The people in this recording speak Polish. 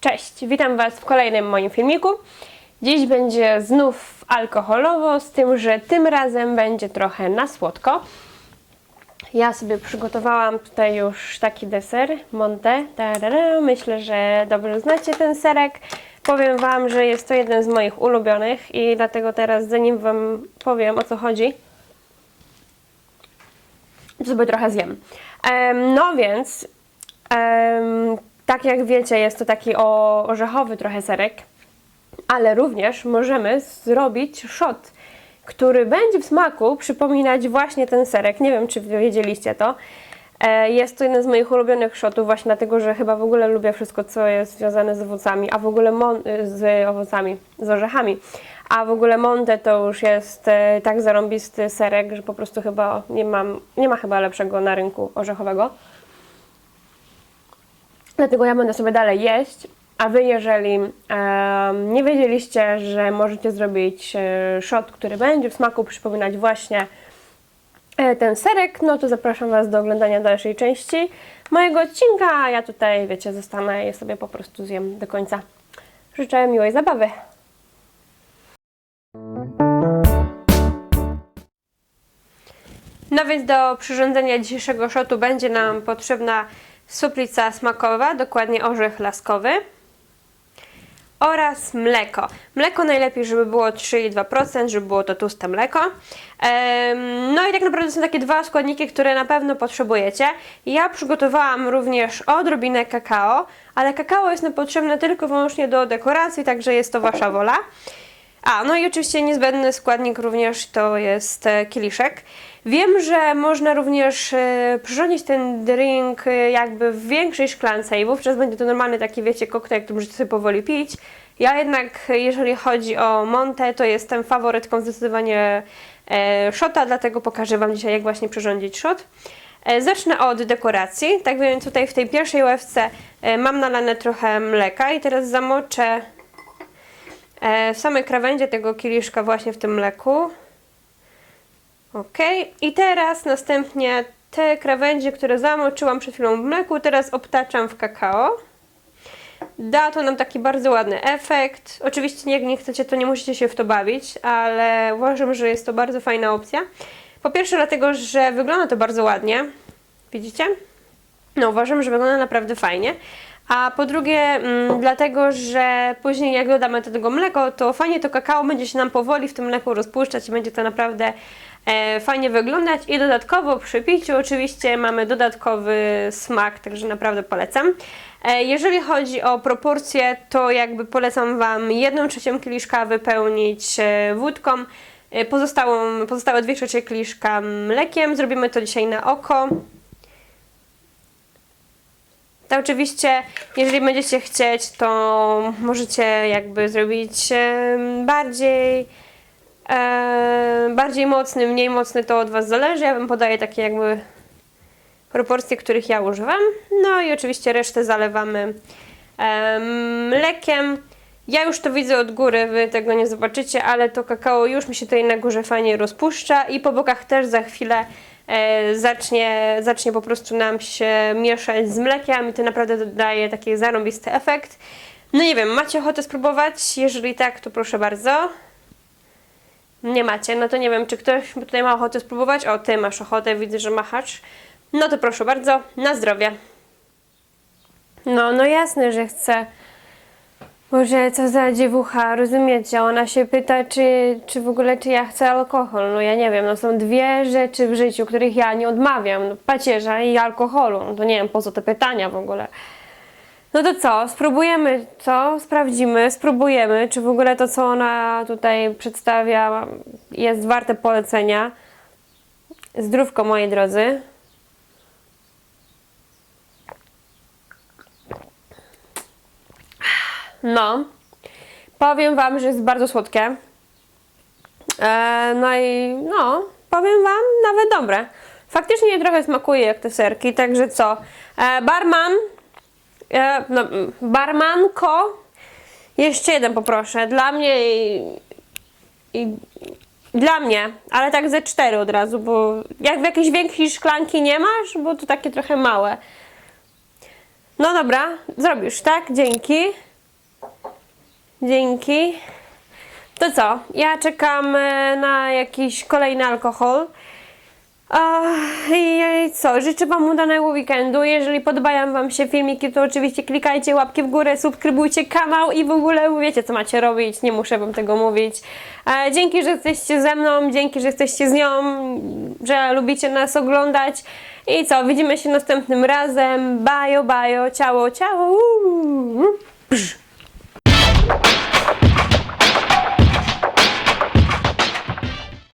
Cześć, witam Was w kolejnym moim filmiku. Dziś będzie znów alkoholowo, z tym, że tym razem będzie trochę na słodko. Ja sobie przygotowałam tutaj już taki deser, Monte. Tarara. Myślę, że dobrze znacie ten serek. Powiem Wam, że jest to jeden z moich ulubionych i dlatego teraz, zanim Wam powiem o co chodzi, sobie trochę zjem. Em, no więc, em, tak jak wiecie, jest to taki orzechowy trochę serek, ale również możemy zrobić shot, który będzie w smaku przypominać właśnie ten serek. Nie wiem, czy wiedzieliście to. E, Jest to jeden z moich ulubionych shotów właśnie dlatego, że chyba w ogóle lubię wszystko, co jest związane z owocami, a w ogóle mon- z owocami, z orzechami. A w ogóle Monte to już jest e, tak zarąbisty serek, że po prostu chyba nie mam, nie ma chyba lepszego na rynku orzechowego. Dlatego ja będę sobie dalej jeść, a Wy jeżeli em, nie wiedzieliście, że możecie zrobić e, shot, który będzie w smaku przypominać właśnie e, ten serek, no to zapraszam Was do oglądania dalszej części mojego odcinka, ja tutaj, wiecie, zostanę i sobie po prostu zjem do końca. Życzę miłej zabawy. No więc do przyrządzenia dzisiejszego shotu będzie nam potrzebna suplica smakowa, dokładnie orzech laskowy oraz mleko. Mleko najlepiej, żeby było 3,2%, żeby było to tłuste mleko. No i tak naprawdę są takie dwa składniki, które na pewno potrzebujecie. Ja przygotowałam również odrobinę kakao, ale kakao jest nam potrzebne tylko wyłącznie do dekoracji, także jest to Wasza wola. A, no i oczywiście niezbędny składnik również to jest e, kieliszek. Wiem, że można również e, przyrządzić ten drink e, jakby w większej szklance i wówczas będzie to normalny taki, wiecie, koktajl, który możecie sobie powoli pić. Ja jednak, jeżeli chodzi o Monte, to jestem faworytką zdecydowanie shota, dlatego pokażę Wam dzisiaj, jak właśnie przyrządzić shot. E, Zacznę od dekoracji. Tak więc tutaj w tej pierwszej łewce e, mam nalane trochę mleka i teraz zamoczę e, same krawędzie tego kieliszka właśnie w tym mleku. Ok, i teraz następnie te krawędzie, które zamoczyłam przed chwilą w mleku, teraz obtaczam w kakao. Da to nam taki bardzo ładny efekt. Oczywiście jak nie chcecie, to nie musicie się w to bawić, ale uważam, że jest to bardzo fajna opcja. Po pierwsze dlatego, że wygląda to bardzo ładnie. Widzicie? No uważam, że wygląda naprawdę fajnie. A po drugie, mm, dlatego, że później jak dodamy do tego mleko, to fajnie to kakao będzie się nam powoli w tym mleku rozpuszczać i będzie to naprawdę e, fajnie wyglądać. I dodatkowo przy piciu oczywiście mamy dodatkowy smak, także naprawdę polecam. E, jeżeli chodzi o proporcje, to jakby polecam Wam jedną trzecią kieliszka wypełnić e, wódką, e, pozostałą, pozostałe dwie trzecie kieliszka mlekiem. Zrobimy to dzisiaj na oko. To oczywiście, jeżeli będziecie chcieć, to możecie jakby zrobić bardziej, bardziej mocny, mniej mocny, to od Was zależy. Ja Wam podaję takie jakby proporcje, których ja używam. No i oczywiście resztę zalewamy em, mlekiem. Ja już to widzę od góry, Wy tego nie zobaczycie, ale to kakao już mi się tutaj na górze fajnie rozpuszcza i po bokach też za chwilę zacznie, zacznie po prostu nam się mieszać z mlekiem i to naprawdę daje taki zarąbisty efekt. No nie wiem, macie ochotę spróbować? Jeżeli tak, to proszę bardzo. Nie macie, no to nie wiem, czy ktoś tutaj ma ochotę spróbować? O, ty masz ochotę, widzę, że machasz. No to proszę bardzo, na zdrowie. No, no jasne, że chcę. Boże, co za dziewucha, rozumiecie? Ona się pyta, czy, czy w ogóle, czy ja chcę alkohol. No ja nie wiem, no są dwie rzeczy w życiu, których ja nie odmawiam. No, pacierza i alkoholu. No to nie wiem, po co te pytania w ogóle. No to co, spróbujemy, co? Sprawdzimy, spróbujemy, czy w ogóle to, co ona tutaj przedstawia, jest warte polecenia. Zdrówko, moi drodzy. No, powiem Wam, że jest bardzo słodkie. E, no i no, powiem Wam, nawet dobre. Faktycznie trochę smakuje jak te serki, także co? E, barman, e, no, barmanko, jeszcze jeden poproszę. Dla mnie i, i dla mnie, ale tak ze cztery od razu, bo jak w jakiejś większej szklanki nie masz, bo to takie trochę małe. No dobra, zrobisz, tak? Dzięki. Dzięki. To co? Ja czekam e, na jakiś kolejny alkohol. I co? Życzę Wam udanego weekendu. Jeżeli podobają Wam się filmiki, to oczywiście klikajcie łapki w górę, subskrybujcie kanał i w ogóle wiecie, co macie robić. Nie muszę Wam tego mówić. E, dzięki, że jesteście ze mną, dzięki, że jesteście z nią, że lubicie nas oglądać. I co? Widzimy się następnym razem. Bajo, bajo, ciało, ciało. Uuu.